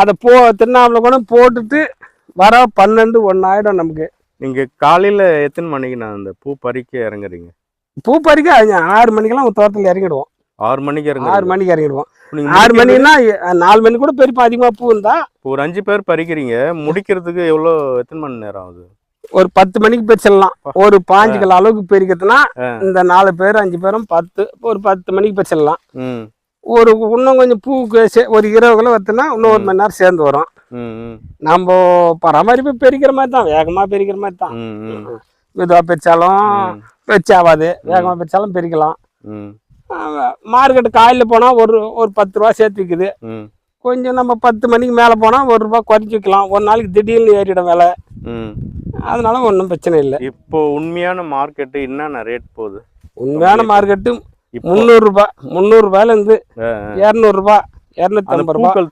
அதை போ திருவண்ணாமலை கூட போட்டுட்டு வர பன்னெண்டு ஒன்று ஆயிடும் நமக்கு. நீங்க காலையில எத்தனை மணிக்கு நான் அந்த பூ பறிக்க இறங்குறீங்க? பூ பறிக்க ஆறு மணிக்கெல்லாம் தோட்டத்தில் இறங்கிடுவோம். ஆறு மணிக்கு ஆறு இறங்குறீங்க மணிக்கு இறங்கிடுவோம். ஆறு மணின்னா நாலு மணி கூட பெருப்பா அதிகமாக பூ இருந்தா ஒரு அஞ்சு பேர் பறிக்கிறீங்க முடிக்கிறதுக்கு எவ்வளோ எத்தனை மணி நேரம் ஆகுது? ஒரு பத்து மணிக்கு பறிச்சிடலாம் ஒரு பாஞ்சு கிலோ அளவுக்கு பறிக்கிறதுனா. இந்த நாலு பேர் அஞ்சு பேரும் பத்து ஒரு பத்து மணிக்கு பறிச்சிடலாம் ஒரு இன்னும் கொஞ்சம் பூக்கு சே- ஒரு இருபது கிலோ வத்துனா இன்னும் ஒரு மணி நேரம் சேர்ந்து வரும். நம்ம பராமரிப்பு பெருக்கிற மாதிரி தான் வேகமாக பெருக்கிற மாதிரி தான். மெதுவாக பெருச்சாலும். பெருச்சாவாது வேகமாக பெருச்சாலும் பெருக்கலாம். மார்க்கெட்டு காலையில் போனால் ஒரு ஒரு பத்து ரூபா சேர்த்து விற்குது கொஞ்சம் நம்ம பத்து மணிக்கு மேலே போனால் ஒரு ரூபா குறைச்சி வைக்கலாம். ஒரு நாளைக்கு திடீர்னு ஏறிடும் விலை. அதனால ஒன்றும் பிரச்சனை இல்லை. இப்போ உண்மையான மார்க்கெட்டு என்னென்ன ரேட் போகுது? உண்மையான மார்க்கெட்டு முந்நூறுரூபா முந்நூறுரூபாயிலேருந்து இரநூறுபா அந்த இரநூத்தம்பது ரூபா. தரம்